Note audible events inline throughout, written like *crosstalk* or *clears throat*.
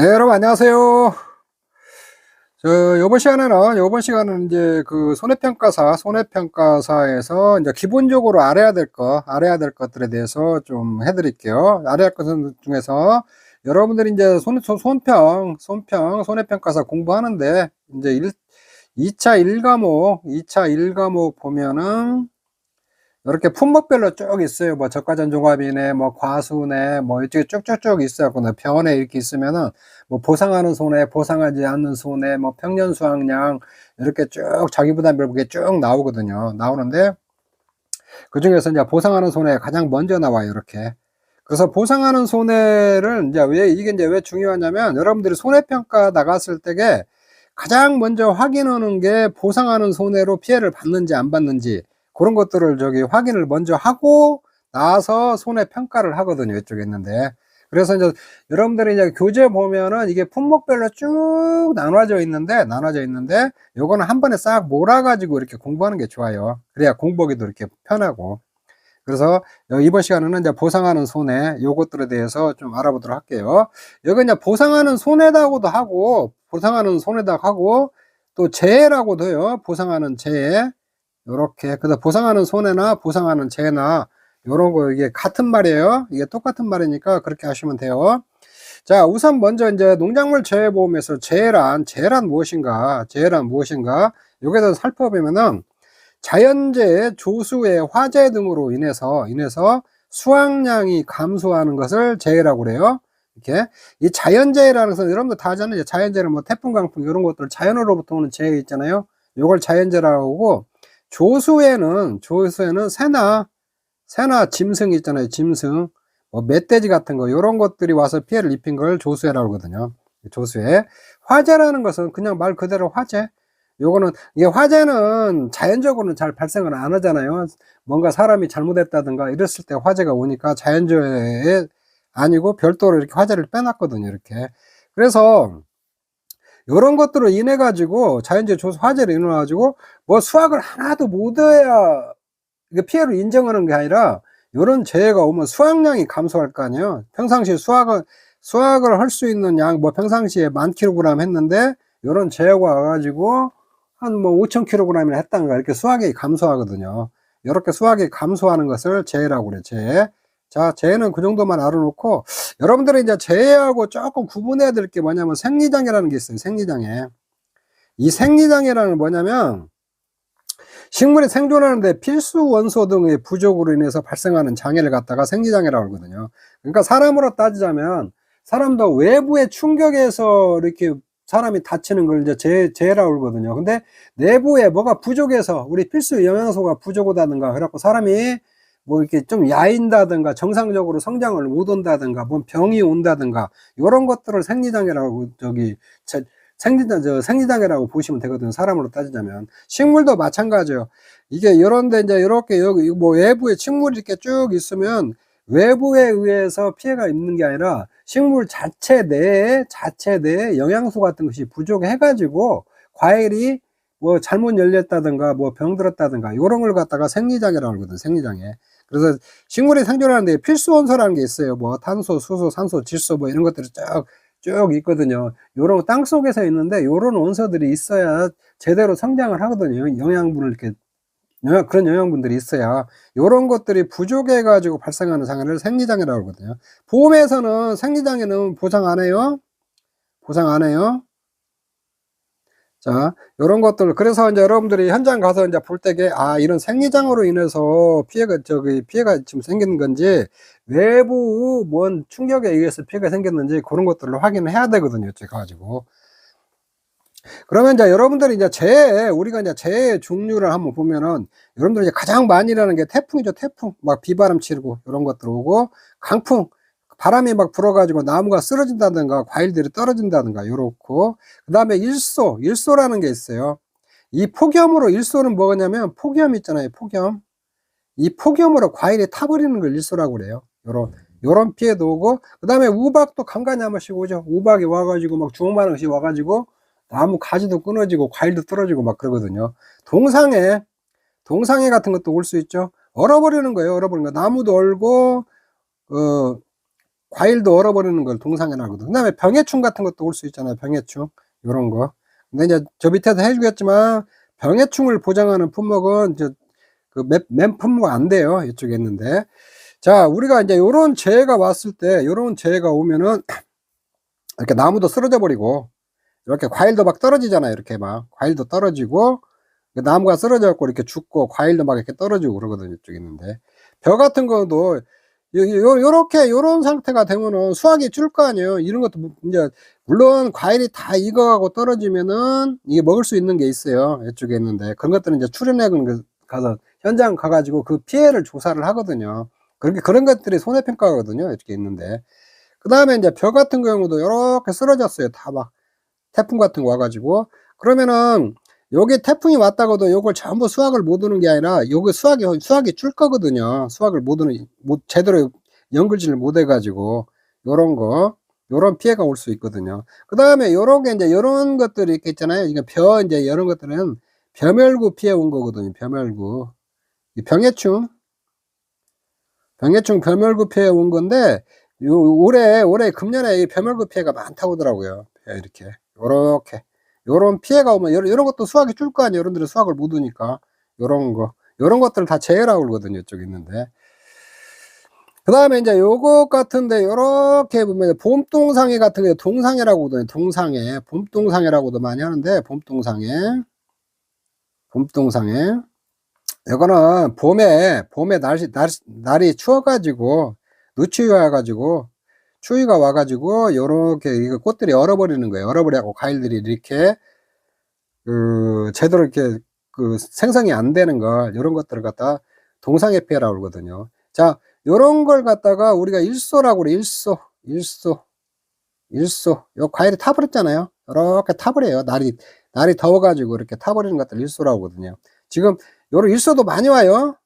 네, 여러분 안녕하세요. 저 요번 시간에는 요번 시간은 이제 그 손해평가사 손해평가사에서 이제 기본적으로 알아야 될 거, 알아야 될 것들에 대해서 좀 해드릴게요. 알아야 할 것들 중에서 여러분들이 이제 손, 손- 손평, 손평, 손해평가사 공부하는데 이제 일 2차 1과목, 2차 1과목 보면은 이렇게 품목별로 쭉 있어요. 뭐 저가 전 종합이네, 뭐 과수네, 뭐 이쪽에 쭉쭉쭉 있어요. 병원에 이렇게 있으면은 뭐 보상하는 손해, 보상하지 않는 손해, 뭐 평년 수확량 이렇게 쭉 자기 부담별게 쭉 나오거든요. 나오는데 그 중에서 이제 보상하는 손해 가장 먼저 나와요. 이렇게. 그래서 보상하는 손해를 이제 왜 이게 이제 왜 중요하냐면 여러분들이 손해평가 나갔을 때게 가장 먼저 확인하는 게 보상하는 손해로 피해를 받는지 안 받는지 그런 것들을 저기 확인을 먼저 하고 나서 손해 평가를 하거든요. 이쪽에 있는데. 그래서 이제 여러분들이 이제 교재 보면은 이게 품목별로 쭉 나눠져 있는데, 나눠져 있는데, 요거는 한 번에 싹 몰아 가지고 이렇게 공부하는 게 좋아요. 그래야 공부하기도 이렇게 편하고. 그래서 이번 시간에는 이제 보상하는 손해, 요것들에 대해서 좀 알아보도록 할게요. 여기 이제 보상하는 손해다고도 하고, 보상하는 손해다 하고, 또 재해라고도 해요. 보상하는 재해. 요렇게. 그래서 보상하는 손해나 보상하는 재해나 요런 거 이게 같은 말이에요. 이게 똑같은 말이니까 그렇게 하시면 돼요. 자, 우선 먼저 이제 농작물 재해보험에서 재해란, 재해란 무엇인가, 재해란 무엇인가, 요게 대해서 살펴보면은 자연재해, 조수의 화재 등으로 인해서, 인해서 수확량이 감소하는 것을 재해라고 그래요. 이렇게. 이 자연재해라는 것은 여러분들 다 아잖아요. 자연재해는 뭐 태풍, 강풍 이런 것들 자연으로부터 오는 재해 있잖아요. 요걸 자연재해라고 하고, 조수에는, 조수에는 새나, 새나 짐승 있잖아요. 짐승. 뭐 멧돼지 같은 거 이런 것들이 와서 피해를 입힌 걸 조수해라고 하거든요. 조수해. 화재라는 것은 그냥 말 그대로 화재. 요거는 이게 화재는 자연적으로는 잘 발생을 안 하잖아요. 뭔가 사람이 잘못했다든가 이랬을 때 화재가 오니까 자연재해 아니고 별도로 이렇게 화재를 빼놨거든요. 이렇게. 그래서 이런 것들로 인해 가지고 자연재해 조수 화재로 인해 가지고 뭐 수확을 하나도 못해야 피해를 인정하는 게 아니라 이런 재해가 오면 수확량이 감소할 거 아니에요. 평상시에 수확을 수확을 할 수 있는 양 뭐 평상시에 만 킬로그램 했는데 이런 재해가 와가지고 한 뭐 5천 킬로그램이나 했단가 이렇게 수확이 감소하거든요. 이렇게 수확이 감소하는 것을 재해라고 그래 재해. 자 재해는 그 정도만 알아놓고 여러분들이 이제 재해하고 조금 구분해야 될 게 뭐냐면 생리장애라는 게 있어요. 생리장애. 이 생리장애라는 뭐냐면 식물이 생존하는데 필수 원소 등의 부족으로 인해서 발생하는 장애를 갖다가 생리장애라고 하거든요. 그러니까 사람으로 따지자면 사람도 외부의 충격에서 이렇게 사람이 다치는 걸 이제 재, 재해라고 그러거든요. 근데 내부에 뭐가 부족해서 우리 필수 영양소가 부족하다든가 그래갖고 사람이 뭐 이렇게 좀 야인다든가 정상적으로 성장을 못 온다든가 뭔 병이 온다든가 이런 것들을 생리장애라고 저기 제- 생리장, 저 생리장애라고 보시면 되거든요. 사람으로 따지자면. 식물도 마찬가지예요. 이게 이런데 이제 이렇게 여기 뭐 외부에 식물이 이렇게 쭉 있으면 외부에 의해서 피해가 있는 게 아니라 식물 자체 내에 자체 내에 영양소 같은 것이 부족해 가지고 과일이 뭐 잘못 열렸다든가 뭐 병들었다든가 이런 걸 갖다가 생리장애라고 하거든 생리장애 그래서 식물이 생존하는데 필수 원소라는 게 있어요. 뭐 탄소 수소 산소 질소 뭐 이런 것들이 쭉 쭉 있거든요. 요런 땅 속에서 있는데 요런 원소들이 있어야 제대로 성장을 하거든요. 영양분을 이렇게 영양, 그런 영양분들이 있어야 요런 것들이 부족해 가지고 발생하는 장애를 생리장애라고 하거든요. 보험에서는 생리장애는 보상 안 해요? 보상 안 해요 자, 요런 것들. 그래서 이제 여러분들이 현장 가서 이제 볼 때게, 아, 이런 생리장으로 인해서 피해가, 저기, 피해가 지금 생기는 건지, 외부 뭔 충격에 의해서 피해가 생겼는지, 그런 것들을 확인을 해야 되거든요. 이제 가 가지고. 그러면 이제 여러분들이 이제 재해, 우리가 이제 재해 종류를 한번 보면은, 여러분들이 이제 가장 많이 일어나는 게 태풍이죠. 태풍. 막 비바람 치고, 이런 것들 오고, 강풍. 바람이 막 불어가지고 나무가 쓰러진다든가 과일들이 떨어진다든가 요렇고 그 다음에 일소 일소라는 게 있어요. 이 폭염으로 일소는 뭐냐면 폭염 있잖아요 폭염. 이 폭염으로 과일이 타버리는 걸 일소라고 그래요. 요런 요런 피해도 오고 그 다음에 우박도 간간히 한 번씩 오죠. 우박이 와가지고 막 주먹만 원씩 와가지고 나무 가지도 끊어지고 과일도 떨어지고 막 그러거든요. 동상해 동상해 같은 것도 올 수 있죠. 얼어버리는 거예요 얼어버리는 거. 나무도 얼고 어 과일도 얼어버리는 걸 동상이라고 하거든. 그 다음에 병해충 같은 것도 올 수 있잖아요. 병해충. 이런 거. 근데 이제 저 밑에서 해주겠지만 병해충을 보장하는 품목은 이제 그 맨, 맨 품목 안 돼요. 이쪽에 있는데. 자, 우리가 이제 요런 재해가 왔을 때, 요런 재해가 오면은 *clears throat* 이렇게 나무도 쓰러져 버리고 이렇게 과일도 막 떨어지잖아요. 이렇게 막 과일도 떨어지고 그 나무가 쓰러져 갖고 이렇게 죽고 과일도 막 이렇게 떨어지고 그러거든요. 이쪽에 있는데. 벼 같은 거도 요, 요, 요렇게 요런 상태가 되면은 수확이 줄 거 아니에요. 이런 것도 무- 이제 물론 과일이 다 익어가고 떨어지면은 이게 먹을 수 있는 게 있어요. 이쪽에 있는데 그런 것들은 이제 출연액은 그- 가서 현장 가가지고 그 피해를 조사를 하거든요. 그렇게 그런 것들이 손해평가거든요. 이렇게 있는데 그 다음에 이제 벼 같은 경우도 이렇게 쓰러졌어요. 다 막 태풍 같은 거 와가지고 그러면은 여기 태풍이 왔다고도 요걸 전부 수확을 못 하는 게 아니라 요거 수확이 수확이 줄 거거든요. 수확을 못 하는 못 제대로 연글질을 못 해가지고 요런 거 요런 피해가 올 수 있거든요. 그 다음에 요런 게 이제 요런 것들이 있잖아요. 이게 벼 이제 이런 것들은 벼멸구 피해 온 거거든요. 벼멸구 이 병해충 병해충 벼멸구 피해 온 건데 요 올해 올해 금년에 이 벼멸구 피해가 많다고 하더라고요. 이렇게 요렇게 요런 피해가 오면 요런, 요런 것도 수확이 줄 거 아니에요. 여러분들은 수확을 못 하니까 요런 거 요런 것들을 다 제외라고 그러거든요. 이쪽에 있는데 그 다음에 이제 요것 같은데 요렇게 보면 봄동상해 같은 게 동상해라고 하거든요. 동상해 봄동상해라고도 많이 하는데 봄동상해 봄동상해 이거는 봄에 봄에 날씨 날, 날이 추워가지고 누추위 와가지고 추위가 와가지고 요렇게 이거 꽃들이 얼어버리는 거예요. 얼어버려갖고 과일들이 이렇게 그 제대로 이렇게 그 생성이 안 되는 걸 이런 것들을 갖다 동상해 피해라고 그러거든요. 자, 요런 걸 갖다가 우리가 일소라고 그래. 일소, 일소, 일소. 요 과일이 타버렸잖아요. 이렇게 타버려요. 날이 날이 더워가지고 이렇게 타버리는 것들 일소라고 하거든요. 지금 요런 일소도 많이 와요.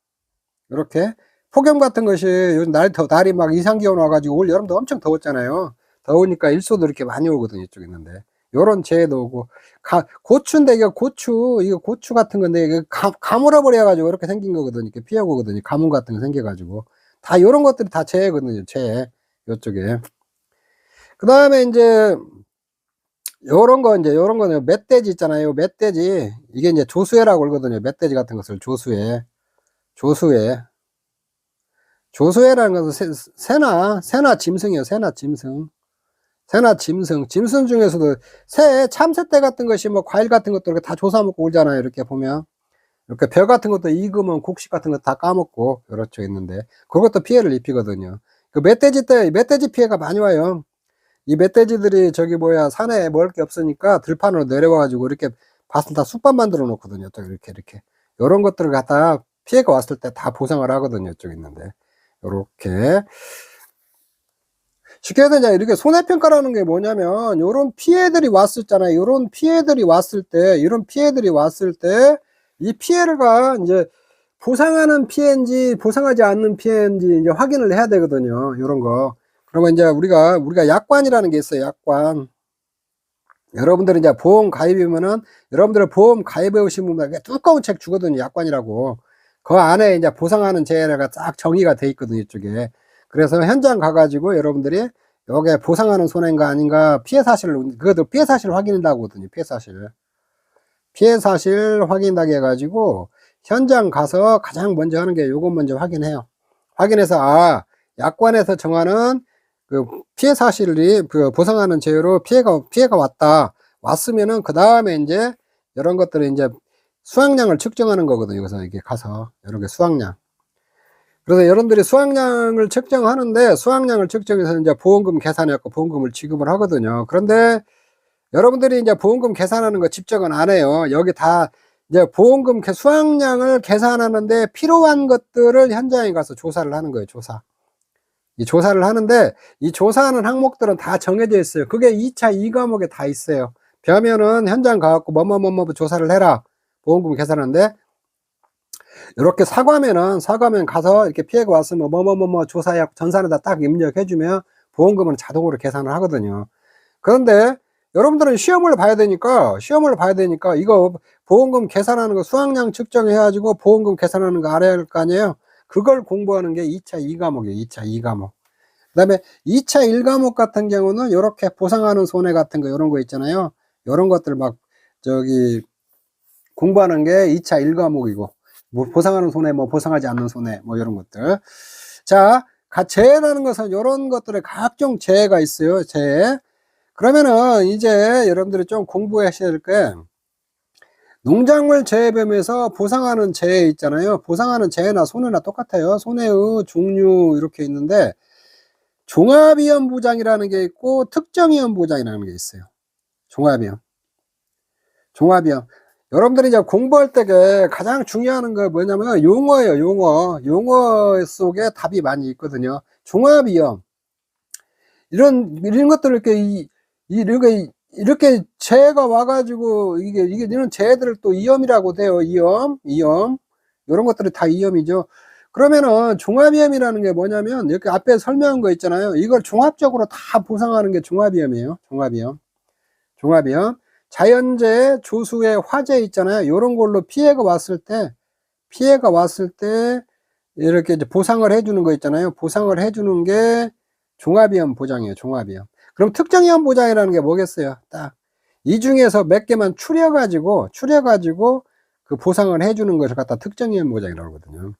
이렇게 폭염 같은 것이 요즘 날이 더 날이 막 이상 기온 와가지고 올 여름도 엄청 더웠잖아요. 더우니까 일소도 이렇게 많이 오거든요. 이쪽에 있는데 요런 재해도 오고 가, 고추인데 이거 고추 이거 고추 같은 건데 이거 가, 가물어 버려 가지고 이렇게 생긴 거거든요. 이렇게 피하고 거든요. 가뭄 같은 거 생겨 가지고 다 요런 것들이 다 재해거든요. 재해 요쪽에 그 다음에 이제 요런 거 이제 요런 거는 멧돼지 있잖아요. 멧돼지 이게 이제 조수해라고 그러거든요. 멧돼지 같은 것을 조수해 조수해 조수해라는 것은 새, 새나 새나 짐승이에요. 새나 짐승 새나 짐승 짐승 중에서도 새 참새떼 같은 것이 뭐 과일 같은 것도 다 조사 먹고 오잖아요. 이렇게 보면 이렇게 벼 같은 것도 익으면 곡식 같은 거 다 까먹고 그렇죠 있는데 그것도 피해를 입히거든요. 그 멧돼지 때 멧돼지 피해가 많이 와요. 이 멧돼지들이 저기 뭐야 산에 먹을 게 없으니까 들판으로 내려와 가지고 이렇게 밭을 다 쑥밭 만들어 놓거든요. 또 이렇게 이렇게 이런 것들을 갖다 피해가 왔을 때 다 보상을 하거든요. 이쪽 있는데 요렇게 쉽게 해서 이제 이렇게 손해평가라는 게 뭐냐면 요런 피해들이 왔었잖아요. 요런 피해들이 왔을 때 이런 피해들이 왔을 때 이 피해가 이제 보상하는 피해인지 보상하지 않는 피해인지 이제 확인을 해야 되거든요. 요런 거. 그러면 이제 우리가 우리가 약관이라는 게 있어요. 약관. 여러분들이 이제 보험 가입이면은 여러분들 보험 가입해 오신 분들에게 두꺼운 책 주거든요. 약관이라고. 그 안에 이제 보상하는 재해가 딱 정의가 돼 있거든요. 이쪽에. 그래서 현장 가가지고 여러분들이 여기에 보상하는 손해인가 아닌가 피해 사실을 그것도 피해 사실 확인한다고 하거든요. 피해 사실. 피해 사실 확인하게 해가지고 현장 가서 가장 먼저 하는 게 요것 먼저 확인해요. 확인해서 아 약관에서 정하는 그 피해 사실이 그 보상하는 제외로 피해가 피해가 왔다 왔으면은 그 다음에 이제 이런 것들을 이제 수확량을 측정하는 거거든요. 그래서 이게 가서 이런 게 수확량. 그래서 여러분들이 수확량을 측정하는데 수확량을 측정해서 이제 보험금 계산해갖고 보험금을 지급을 하거든요. 그런데 여러분들이 이제 보험금 계산하는 거 집적은 안 해요. 여기 다 이제 보험금 개- 수확량을 계산하는데 필요한 것들을 현장에 가서 조사를 하는 거예요. 조사. 이 조사를 하는데 이 조사하는 항목들은 다 정해져 있어요. 그게 2차 2과목에 다 있어요. 벼면은 현장 가갖고 뭐뭐뭐뭐 조사를 해라. 보험금 계산하는데 이렇게 사과면은 사과면 가서 이렇게 피해가 왔으면 뭐뭐뭐뭐 조사해 전산에다 딱 입력해주면 보험금은 자동으로 계산을 하거든요. 그런데 여러분들은 시험을 봐야 되니까 시험을 봐야 되니까 이거 보험금 계산하는 거 수확량 측정해가지고 보험금 계산하는 거 알아야 할 거 아니에요. 그걸 공부하는 게 2차 2과목이에요. 2차 2과목. 그 다음에 2차 1과목 같은 경우는 이렇게 보상하는 손해 같은 거 이런 거 있잖아요. 이런 것들 막 저기 공부하는 게 2차 1과목이고 뭐 보상하는 손해 뭐 보상하지 않는 손해 뭐 이런 것들. 자, 가- 재해라는 것은 이런 것들의 각종 재해가 있어요. 재해. 그러면은 이제 여러분들이 좀 공부하셔야 될 게 농작물 재해범에서 보상하는 재해 있잖아요. 보상하는 재해나 손해나 똑같아요. 손해의 종류 이렇게 있는데 종합위험 보장이라는 게 있고 특정위험 보장이라는 게 있어요. 종합위험. 종합위험. 여러분들이 이제 공부할 때 가장 중요한 거 뭐냐면 용어예요, 용어. 용어 속에 답이 많이 있거든요. 종합위험. 이런, 이런 것들을 이렇게, 이, 이렇게, 재해가 와가지고, 이게, 이게, 이런 재해들을 또 이염이라고 돼요. 이염, 이염. 이런 것들이 다 이염이죠. 그러면은 종합위험이라는 게 뭐냐면, 이렇게 앞에 설명한 거 있잖아요. 이걸 종합적으로 다 보상하는 게 종합위험이에요. 종합위험. 종합위험. 자연재해, 조수의 화재 있잖아요. 이런 걸로 피해가 왔을 때, 피해가 왔을 때, 이렇게 보상을 해주는 거 있잖아요. 보상을 해주는 게 종합위험 보장이에요. 종합위험. 그럼 특정위험 보장이라는 게 뭐겠어요? 딱. 이 중에서 몇 개만 추려가지고, 추려가지고 그 보상을 해주는 것을 갖다 특정위험 보장이라고 하거든요.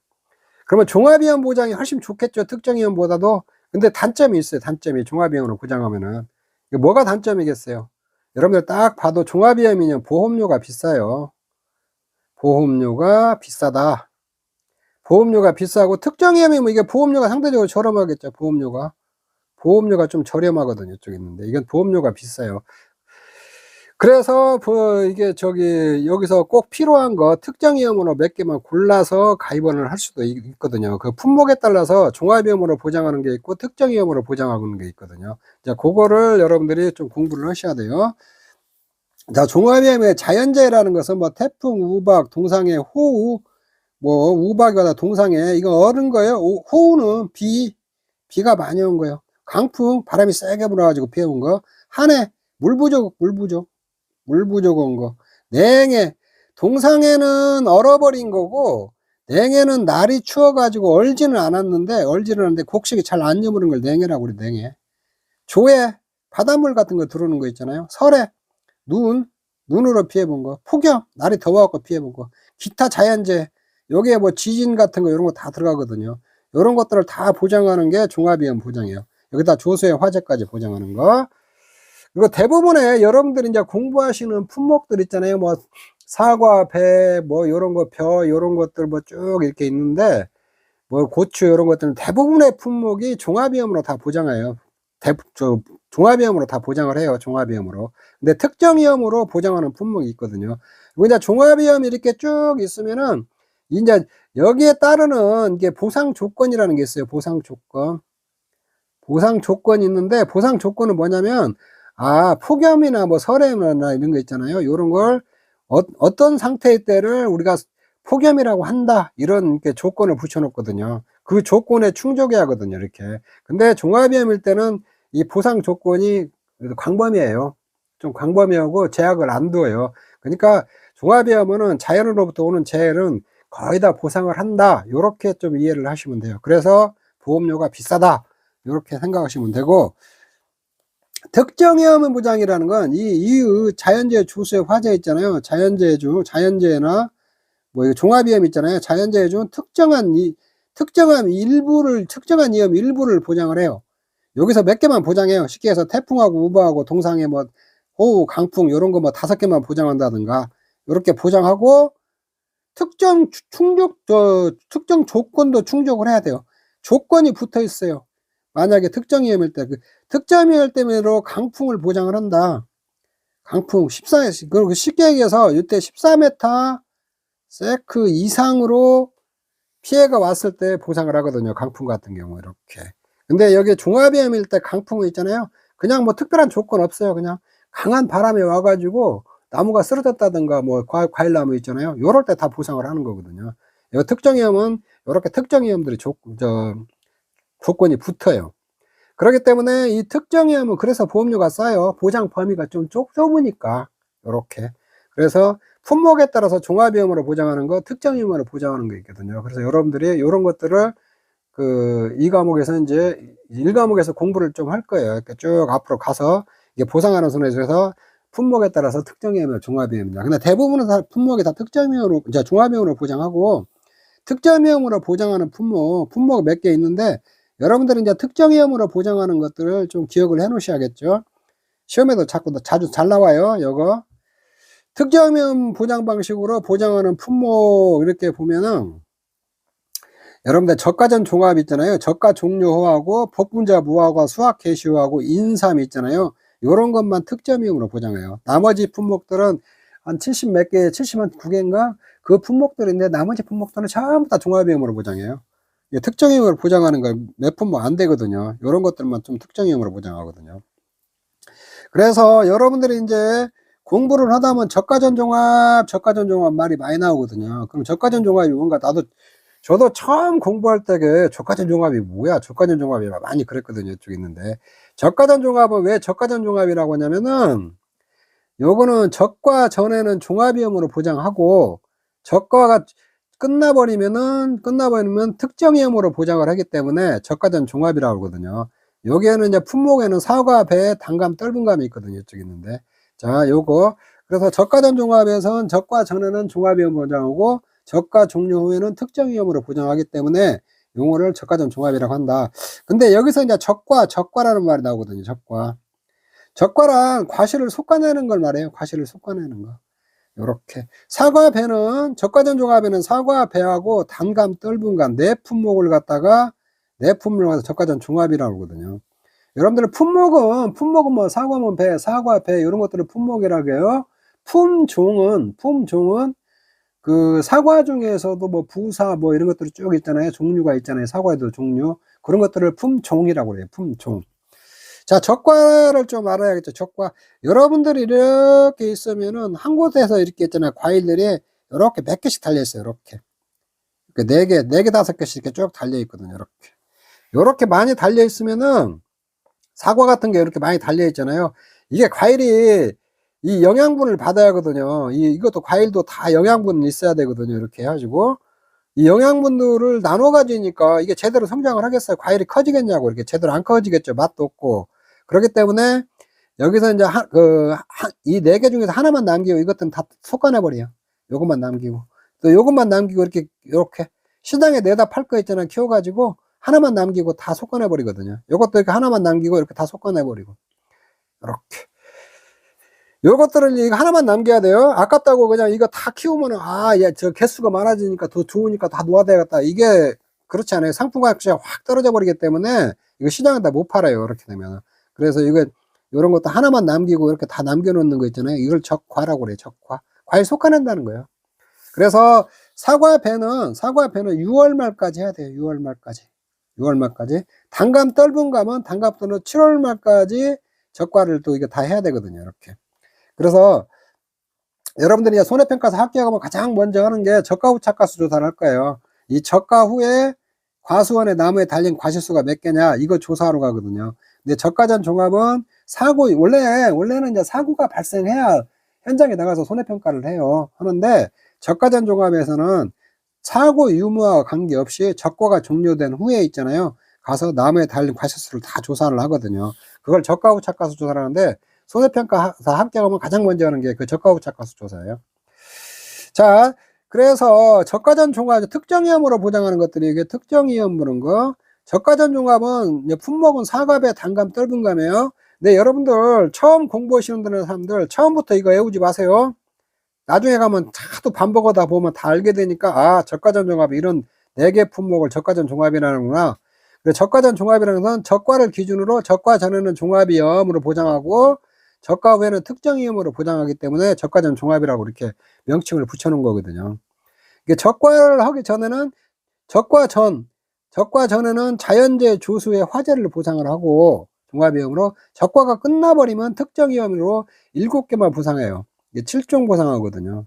그러면 종합위험 보장이 훨씬 좋겠죠. 특정위험보다도. 근데 단점이 있어요. 단점이 종합위험으로 보장하면은. 뭐가 단점이겠어요? 여러분들 딱 봐도 종합위험이면 보험료가 비싸요. 보험료가 비싸다. 보험료가 비싸고 특정위험이면 이게 보험료가 상대적으로 저렴하겠죠. 보험료가. 보험료가 좀 저렴하거든요. 이쪽에 있는데. 이건 보험료가 비싸요. 그래서 그 이게 저기 여기서 꼭 필요한 거 특정 위험으로 몇 개만 골라서 가입원을 할 수도 있- 있거든요. 그 품목에 따라서 종합 위험으로 보장하는 게 있고 특정 위험으로 보장하는 게 있거든요. 자, 그거를 여러분들이 좀 공부를 하셔야 돼요. 자, 종합 위험의 자연재해라는 것은 뭐 태풍, 우박, 동상해, 호우, 뭐 우박이거나 동상해 이거 얼은 거예요. 오- 호우는 비, 비가 많이 온 거예요. 강풍, 바람이 세게 불어가지고 비온 거. 한해, 물 부족, 물 부족. 물 부족 온 거. 냉해. 동상해는 얼어버린 거고, 냉해는 날이 추워가지고 얼지는 않았는데, 얼지는 않았는데, 곡식이 잘 안 여무는 걸 냉해라고 그래, 냉해. 조해. 바닷물 같은 거 들어오는 거 있잖아요. 설해. 눈. 눈으로 피해본 거. 폭염. 날이 더워갖고 피해본 거. 기타 자연재해. 여기에 뭐 지진 같은 거, 이런 거 다 들어가거든요. 이런 것들을 다 보장하는 게 종합위험 보장이에요. 여기다 조수의 화재까지 보장하는 거. 그리고 대부분의 여러분들이 이제 공부하시는 품목들 있잖아요. 뭐 사과, 배, 뭐 요런 거, 벼, 요런 것들 뭐 쭉 이렇게 있는데 뭐 고추 요런 것들은 대부분의 품목이 종합위험으로 다 보장해요. 대, 저, 종합위험으로 다 보장을 해요. 종합위험으로. 근데 특정위험으로 보장하는 품목이 있거든요. 이제 종합위험이 이렇게 쭉 있으면은 이제 여기에 따르는 이게 보상 조건이라는 게 있어요. 보상 조건. 보상 조건이 있는데 보상 조건은 뭐냐면 아, 폭염이나 뭐 설해나 이런 거 있잖아요. 이런 걸 어, 떤 상태의 때를 우리가 폭염이라고 한다. 이런 이렇게 조건을 붙여놓거든요. 그 조건에 충족해야 하거든요. 이렇게. 근데 종합위험일 때는 이 보상 조건이 광범위해요. 좀 광범위하고 제약을 안 둬요. 그러니까 종합위험은 자연으로부터 오는 재해는 거의 다 보상을 한다. 이렇게 좀 이해를 하시면 돼요. 그래서 보험료가 비싸다. 이렇게 생각하시면 되고, 특정위험 보장이라는 건 이, 이 자연재해 주수의 화재 있잖아요. 자연재해 중, 자연재해나 뭐 종합위험 있잖아요. 자연재해 중 특정한 이, 특정한 일부를, 특정한 위험 일부를 보장을 해요. 여기서 몇 개만 보장해요. 쉽게 해서 태풍하고 우박하고 동상해 뭐 호우, 강풍 이런 거 뭐 다섯 개만 보장한다든가 이렇게 보장하고 특정 추- 충족 저 특정 조건도 충족을 해야 돼요. 조건이 붙어 있어요. 만약에 특정 위험일 때, 그 특정 위험 때문에로 강풍을 보장을 한다. 강풍 14, 그리고 쉽게 얘기해서 이때 14m 세크 이상으로 피해가 왔을 때 보상을 하거든요. 강풍 같은 경우 이렇게. 근데 여기 종합위험일 때 강풍은 있잖아요. 그냥 뭐 특별한 조건 없어요. 그냥 강한 바람이 와가지고 나무가 쓰러졌다든가 뭐 과, 과일 나무 있잖아요. 요럴 때 다 보상을 하는 거거든요. 이 특정 위험은 이렇게 특정 위험들이 조, 저, 조건이 붙어요. 그렇기 때문에 이 특정위험은 그래서 보험료가 싸요. 보장 범위가 좀 좁, 좁으니까 이렇게. 그래서 품목에 따라서 종합위험으로 보장하는 거, 특정위험으로 보장하는 거 있거든요. 그래서 여러분들이 이런 것들을 그 이 과목에서 이제 1과목에서 공부를 좀 할 거예요. 이렇게 쭉 앞으로 가서 이게 보상하는 손에서 품목에 따라서 특정이면 종합이형입니다. 근데 대부분은 다 품목이 다 특정이형으로, 이제 종합이형으로 보장하고 특정이형으로 보장하는 품목, 품목 몇 개 있는데 여러분들은 이제 특정이형으로 보장하는 것들을 좀 기억을 해 놓으셔야겠죠. 시험에도 자꾸 자주 잘 나와요. 요거 특정이형 보장 방식으로 보장하는 품목 이렇게 보면은 여러분들 저가전 종합 있잖아요. 저가 종료호하고 복분자 무화과 수학 개시호하고 인삼 있잖아요. 요런 것만 특점이형으로 보장해요. 나머지 품목들은 한 70 몇 개, 70한 9개인가? 그 품목들인데 나머지 품목들은 전부 다 종합이형으로 보장해요. 특정이형으로 보장하는 거몇 품목 안 되거든요. 요런 것들만 좀 특정이형으로 보장하거든요. 그래서 여러분들이 이제 공부를 하다 보면 저가전 종합, 저가전 종합 말이 많이 나오거든요. 그럼 저가전 종합이 뭔가 나도 저도 처음 공부할 때게 저가전 종합이 뭐야? 저가전 종합이 많이 그랬거든요. 이쪽에 있는데. 저가전 종합은 왜 저가전 종합이라고 하냐면은 요거는 적과 전에는 종합이형으로 보장하고 적과가 끝나버리면은 끝나버리면 특정이형으로 보장을 하기 때문에 저가전 종합이라고 하거든요. 여기에는 이제 품목에는 사과, 배, 단감, 떫은감이 있거든요. 이쪽에 있는데. 자, 요거. 그래서 저가전 종합에서는 적과 전에는 종합이형 보장하고 저가 종료 후에는 특정 위험으로 보장하기 때문에 용어를 저가전 종합이라고 한다. 근데 여기서 이제 적과 적과라는 말이 나오거든요. 적과. 적과란 과실을 솎아내는 걸 말해요. 과실을 솎아내는 거. 요렇게. 사과 배는 저가전 종합에는 사과 배하고 단감, 떫은감 네 품목을 갖다가 네 품목을 갖다 저가전 종합이라고 하거든요. 여러분들 품목은 품목은 뭐 사과면 배, 사과 배 이런 것들을 품목이라고 해요. 품종은 품종은 그 사과 중에서도 뭐 부사 뭐 이런 것들이 쭉 있잖아요. 종류가 있잖아요. 사과에도 종류. 그런 것들을 품종이라고 그래요. 품종. 자, 적과를 좀 알아야겠죠. 적과. 여러분들이 이렇게 있으면은 한 곳에서 이렇게 있잖아요. 과일들이 이렇게 몇 개씩 달려있어요. 이렇게. 네 개, 네 개, 다섯 개씩 이렇게 쭉 달려있거든요. 이렇게. 이렇게 많이 달려있으면은 사과 같은 게 이렇게 많이 달려있잖아요. 이게 과일이 이 영양분을 받아야 하거든요. 이, 이것도 과일도 다 영양분 있어야 되거든요. 이렇게 해가지고. 이 영양분들을 나눠 가지니까 이게 제대로 성장을 하겠어요. 과일이 커지겠냐고. 이렇게 제대로 안 커지겠죠. 맛도 없고. 그렇기 때문에 여기서 이제 한, 그, 이 네 개 중에서 하나만 남기고 이것들은 다 솎아내버려요. 요것만 남기고. 또 요것만 남기고 이렇게, 이렇게 시장에 내다 팔 거 있잖아요. 키워 가지고 하나만 남기고 다 솎아내버리거든요. 요것도 이렇게 하나만 남기고 이렇게 다 솎아내버리고. 이렇게. 요것들을 이거 하나만 남겨야 돼요. 아깝다고 그냥 이거 다 키우면은, 아, 야, 저 개수가 많아지니까 더 좋으니까 다 놓아야겠다. 이게 그렇지 않아요. 상품 가격이 확 떨어져 버리기 때문에 이거 시장에다 못 팔아요. 이렇게 되면. 그래서 이거, 요런 것도 하나만 남기고 이렇게 다 남겨놓는 거 있잖아요. 이걸 적과라고 그래요. 적과. 과일 솎아낸다는 거예요. 그래서 사과 배는, 사과 배는 6월 말까지 해야 돼요. 6월 말까지. 6월 말까지. 단감 떫은 감은 단감도는 7월 말까지 적과를 또 이거 다 해야 되거든요. 이렇게. 그래서 여러분들이 손해평가사 합격하면 가장 먼저 하는 게 저가 후 착가수 조사를 할 거예요. 이 저가 후에 과수원의 나무에 달린 과실수가 몇 개냐 이거 조사하러 가거든요. 근데 저가전 종합은 사고 원래 원래는 이제 사고가 발생해야 현장에 나가서 손해평가를 해요. 하는데 저가전 종합에서는 사고 유무와 관계없이 적과가 종료된 후에 있잖아요. 가서 나무에 달린 과실수를 다 조사를 하거든요. 그걸 저가 후 착가수 조사를 하는데 손해평가사 합격하면 가장 먼저 하는 게 그 저가후 착가수 조사예요. 자, 그래서 저가전 종합 특정 위험으로 보장하는 것들이 이게 특정 위험 보는 거. 저가전 종합은 품목은 사과배, 단감, 떫은감이에요. 근데 여러분들 처음 공부하시는 사람들 처음부터 이거 외우지 마세요. 나중에 가면 자도 반복하다 보면 다 알게 되니까 아 저가전 종합 이런 네 개 품목을 저가전 종합이라는구나. 저가전 종합이라는 건 저가를 기준으로 저가 전에는 종합이 염으로 보장하고 저가 후에는 특정 이음으로 보장하기 때문에 저가전 종합이라고 이렇게 명칭을 붙여놓은 거거든요. 이게 저가를 하기 전에는 저가 전, 저가 전에는 자연재 조수의 화재를 보상을 하고 종합이음으로 저가가 끝나버리면 특정 이음으로 7개만 보상해요. 이게 7종 보상하거든요.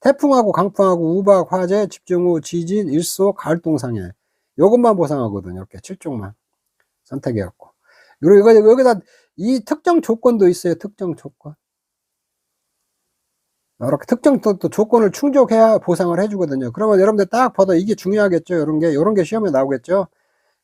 태풍하고 강풍하고 우박, 화재, 집중후, 지진, 일소, 가을동상해. 요것만 보상하거든요. 이렇게 7종만 선택해갖고. 그리고 이거, 여기다 이 특정 조건도 있어요. 특정 조건. 이렇게 특정 또, 또 조건을 충족해야 보상을 해주거든요. 그러면 여러분들 딱 봐도 이게 중요하겠죠. 이런 게, 이런 게 시험에 나오겠죠.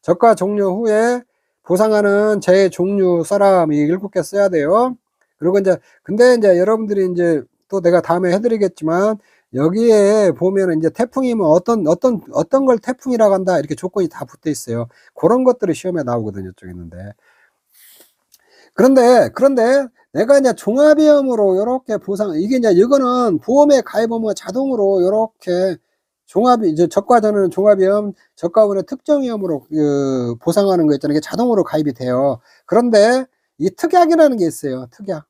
저가 종료 후에 보상하는 재 종류 사람이 일곱 개 써야 돼요. 그리고 이제 근데 이제 여러분들이 이제 또 내가 다음에 해드리겠지만 여기에 보면은 이제 태풍이면 어떤 어떤 어떤 걸 태풍이라고 한다 이렇게 조건이 다 붙어 있어요. 그런 것들이 시험에 나오거든요. 이쪽에 있는데 그런데 그런데 내가 이제 종합위험으로 이렇게 보상 이게 이제 이거는 보험에 가입하면 자동으로 이렇게 종합이 이제 저가 전는 종합위험 저가원의 특정위험으로 그 보상하는 거 있잖아요. 이게 자동으로 가입이 돼요. 그런데 이 특약이라는 게 있어요. 특약.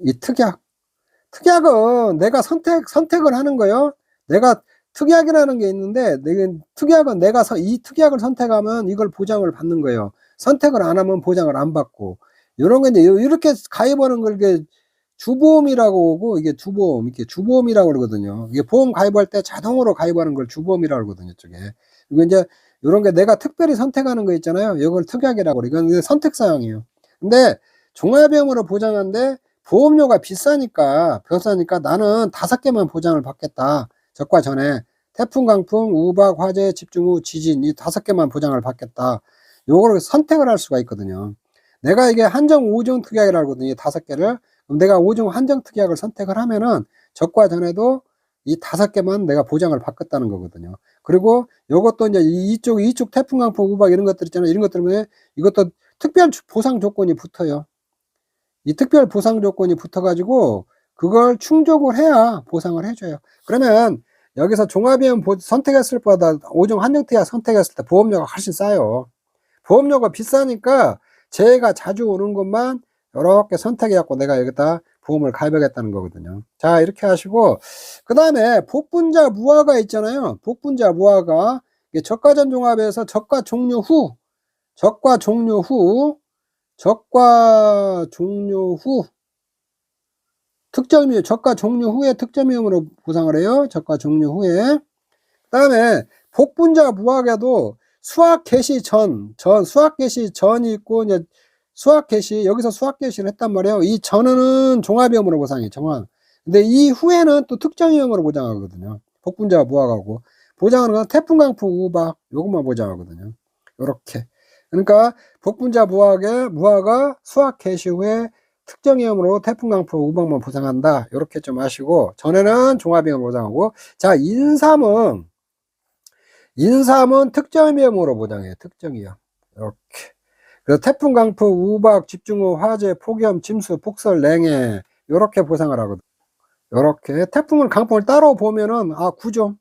이 특약. 특약은 내가 선택 선택을 하는 거예요. 내가 특약이라는 게 있는데 특약은 내가 서- 이 특약을 선택하면 이걸 보장을 받는 거예요. 선택을 안 하면 보장을 안 받고 이런 게 이제 이렇게 가입하는 걸 이게 주보험이라고 하고 이게 주보험 이렇게 주보험이라고 그러거든요. 이게 보험 가입할 때 자동으로 가입하는 걸 주보험이라고 그러거든요. 이쪽에 이거 이제 이런 게 내가 특별히 선택하는 거 있잖아요. 이걸 특약이라고 그래. 이건 선택 사항이에요. 근데 종합비용으로 보장하는데 보험료가 비싸니까 비싸니까 나는 다섯 개만 보장을 받겠다. 적과 전에 태풍, 강풍, 우박, 화재, 집중후, 지진 이 다섯 개만 보장을 받겠다. 요거를 선택을 할 수가 있거든요. 내가 이게 한정 5종 특약이라고 하거든요. 이 다섯 개를. 그럼 내가 5종 한정 특약을 선택을 하면은 적과 전에도 이 다섯 개만 내가 보장을 받겠다는 거거든요. 그리고 요것도 이제 이쪽, 이쪽 태풍, 강풍, 우박 이런 것들 있잖아요. 이런 것 때문에 이것도 특별 보상 조건이 붙어요. 이 특별 보상 조건이 붙어가지고 그걸 충족을 해야 보상을 해줘요. 그러면 여기서 보- 선택했을 보다 5종 한정특약 선택했을 때 보험료가 훨씬 싸요. 보험료가 비싸니까 재해가 자주 오는 것만 이렇게 선택해갖고 내가 여기다 보험을 가입하겠다는 거거든요. 자, 이렇게 하시고, 그 다음에 복분자 무화가 있잖아요. 복분자 무화가. 저가전 종합에서 저가 종료 후, 저가 종료 후, 저가 종료 후, 특점이, 저가 종료 후에 특점이용으로 보상을 해요. 저가 종료 후에. 그 다음에 복분자 무화과도 수확 개시 전, 전, 수확 개시 전이 있고, 이제 수확 개시, 여기서 수확 개시를 했단 말이에요. 이 전은 종합위험으로 보상해, 정확. 근데 이 후에는 또 특정위험으로 보장하거든요. 복분자 무화과고. 보장하는 건 태풍, 강풍, 우박, 요것만 보장하거든요. 요렇게. 그러니까 복분자 무화과, 무화과 수확 개시 후에 특정위험으로 태풍, 강풍, 우박만 보상한다. 요렇게 좀 하시고, 전에는 종합위험 보장하고, 자, 인삼은, 인삼은 특정 위험으로 보장해요. 특정 위험. 이렇게. 그래서 태풍, 강풍, 우박, 집중호, 화재, 폭염, 침수, 폭설, 냉해 요렇게 보상을 하거든. 요렇게 태풍을 강풍을 따로 보면은 아 구종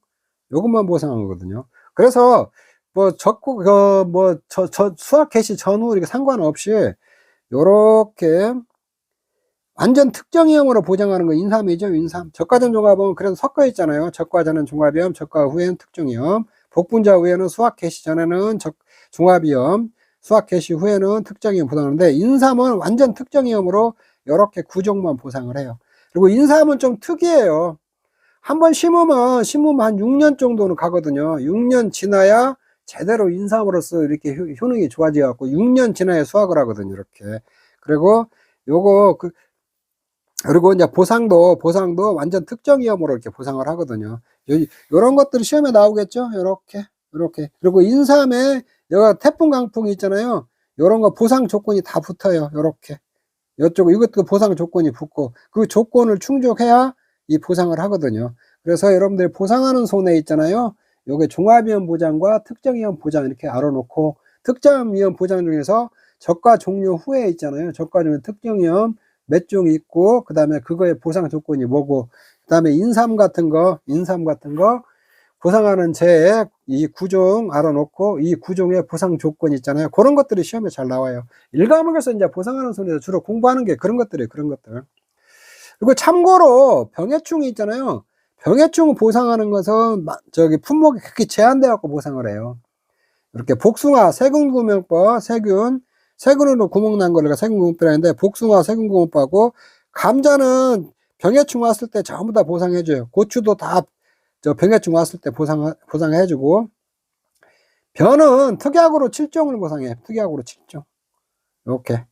요것만 보상한 거거든요. 그래서 뭐 적고 그뭐저 저 수학 개시 전후 이렇게 상관없이 요렇게 완전 특정형으로 보장하는 거 인삼이죠, 인삼. 저가 전 종합은 그래도 섞어 있잖아요. 저가 전은 종합위험, 저가 후에는 특정 위험, 복분자 후에는 수학 개시 전에는 적, 종합위험, 수학 개시 후에는 특정위험 보상하는데 인삼은 완전 특정위험으로 이렇게 구종만 보상을 해요. 그리고 인삼은 좀 특이해요. 한번 심으면 심으면 한 6년 정도는 가거든요. 6년 지나야 제대로 인삼으로서 이렇게 효- 효능이 좋아져 갖고 6년 지나야 수확을 하거든요. 이렇게. 그리고 요거 그 그리고 이제 보상도 보상도 완전 특정 위험으로 이렇게 보상을 하거든요. 요, 요런 것들이 시험에 나오겠죠. 요렇게 요렇게 그리고 인삼에 여가 태풍 강풍이 있잖아요. 요런 거 보상 조건이 다 붙어요. 요렇게 이쪽 이것도 보상 조건이 붙고 그 조건을 충족해야 이 보상을 하거든요. 그래서 여러분들 보상하는 손해 있잖아요. 요게 종합위험 보장과 특정위험 보장 이렇게 알아놓고 특정위험 보장 중에서 저가 종료 후에 있잖아요. 저가 종료 특정위험 몇 종 있고 그 다음에 그거의 보상 조건이 뭐고 그 다음에 인삼 같은 거 인삼 같은 거 보상하는 재에 이 구종 알아놓고 이 구종의 보상 조건 있잖아요. 그런 것들이 시험에 잘 나와요. 일과목에서 이제 보상하는 손에서 주로 공부하는 게 그런 것들이에요. 그런 것들. 그리고 참고로 병해충이 있잖아요. 병해충 보상하는 것은 마- 저기 품목이 그렇게 제한돼 갖고 보상을 해요. 이렇게 복숭아 세균구명법 세균 세균으로 구멍 난 거를 세균구멍법이라는데 복숭아 세균구멍법하고 감자는 병해충 왔을 때 전부 다 보상해줘요. 고추도 다 저 병해충 왔을 때 보상 보상해주고 변은 특약으로 7종을 보상해. 특약으로 7종. 이렇게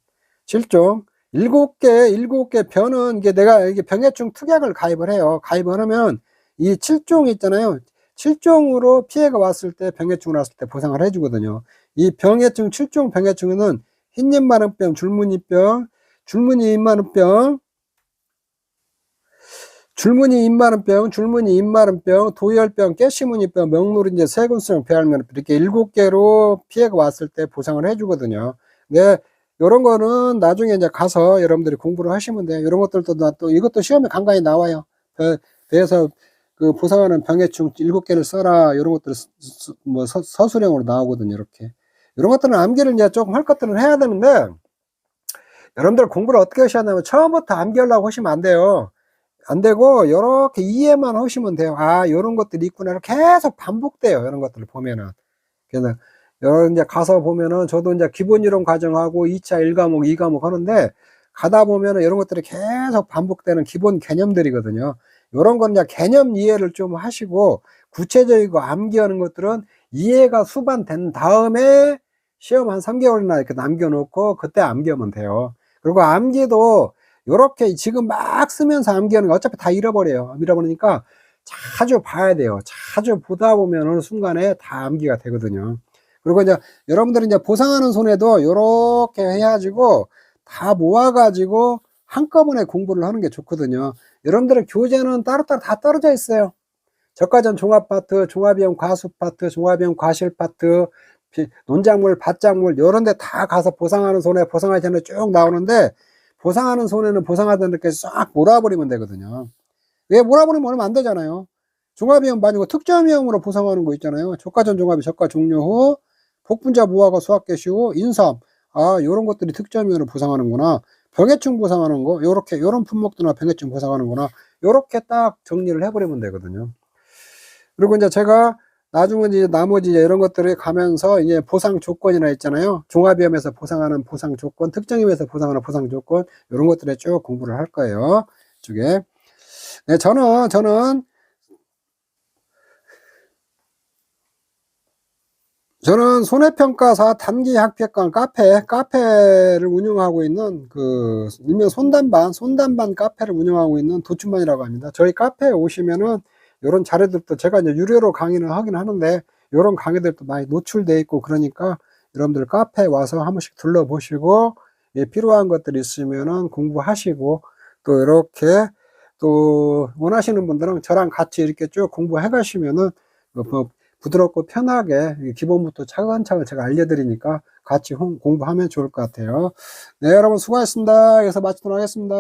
7종. 일곱 개, 일곱 개 변은 이게 내가 이게 병해충 특약을 가입을 해요. 가입을 하면 이 7종 있잖아요. 실종으로 피해가 왔을 때 병해충을 왔을 때 보상을 해주거든요. 이 병해충, 실종 병해충은 흰잎마른병, 줄무늬병, 줄무늬 잎마른병, 줄무늬 잎마른병, 줄무늬 잎마른병, 도열병, 깨시무늬병, 명노른재, 세균성 배알면병 이렇게 일곱 개로 피해가 왔을 때 보상을 해주거든요. 네, 이런 거는 나중에 이제 가서 여러분들이 공부를 하시면 돼요. 이런 것들도 나또 이것도 시험에 간간히 나와요. 그, 그래서 그 보상하는 병해충 일곱 개를 써라 이런 것들 뭐 서, 서술형으로 나오거든요. 이렇게 이런 것들은 암기를 이제 조금 할 것들은 해야 되는데 여러분들 공부를 어떻게 하셔야 하냐면 처음부터 암기하려고 하시면 안 돼요. 안 되고 이렇게 이해만 하시면 돼요. 아 이런 것들이 있구나. 계속 반복돼요. 이런 것들을 보면은 그래서 여러 이제 가서 보면은 저도 이제 기본 이론 과정하고 2차 1과목, 2과목 하는데 가다 보면은 이런 것들이 계속 반복되는 기본 개념들이거든요. 이런 건 이제 개념 이해를 좀 하시고 구체적이고 암기하는 것들은 이해가 수반된 다음에 시험 한 3개월이나 이렇게 남겨놓고 그때 암기하면 돼요. 그리고 암기도 이렇게 지금 막 쓰면서 암기하는 거 어차피 다 잃어버려요. 잃어버리니까 자주 봐야 돼요. 자주 보다 보면 어느 순간에 다 암기가 되거든요. 그리고 이제 여러분들이 이제 보상하는 손에도 이렇게 해가지고 다 모아가지고 한꺼번에 공부를 하는 게 좋거든요. 여러분들의 교재는 따로따로 다 떨어져 있어요. 저가전 종합 파트, 종합이형 과수 파트, 종합이형 과실 파트, 비- 논작물, 밭작물 이런 데 다 가서 보상하는 손에 보상하기 전에 쭉 나오는데 보상하는 손에는 보상하던 이렇게 싹 몰아버리면 되거든요. 왜 몰아버리면 얼마 안 되잖아요. 종합이형 아니고 특점이형으로 보상하는 거 있잖아요. 저가전 종합이 저가 종료 후 복분자 무화과 수학 개시 후 인삼 아 요런 것들이 특점이형으로 보상하는구나. 병해충 보상하는 거 요렇게 요런 품목들나 병해충 보상하는구나. 요렇게 딱 정리를 해버리면 되거든요. 그리고 이제 제가 나중에 이제 나머지 이제 이런 것들을 가면서 이제 보상 조건이나 있잖아요. 종합위험에서 보상하는 보상 조건, 특정위험에서 보상하는 보상 조건, 이런 것들에 쭉 공부를 할 거예요. 이쪽에. 네, 저는, 저는, 저는 손해평가사 단기 학회관 카페, 카페를 운영하고 있는 그, 일명 손단반, 손단반 카페를 운영하고 있는 도춘만이라고 합니다. 저희 카페에 오시면은 이런 자료들도 제가 이제 유료로 강의를 하긴 하는데 이런 강의들도 많이 노출돼 있고 그러니까 여러분들 카페에 와서 한 번씩 둘러보시고 예, 필요한 것들이 있으면은 공부하시고 또 이렇게 또 원하시는 분들은 저랑 같이 이렇게 쭉 공부해 가시면은 뭐 부드럽고 편하게 기본부터 차근차근 제가 알려드리니까 같이 홍- 공부하면 좋을 것 같아요. 네, 여러분 수고하셨습니다. 여기서 마치도록 하겠습니다.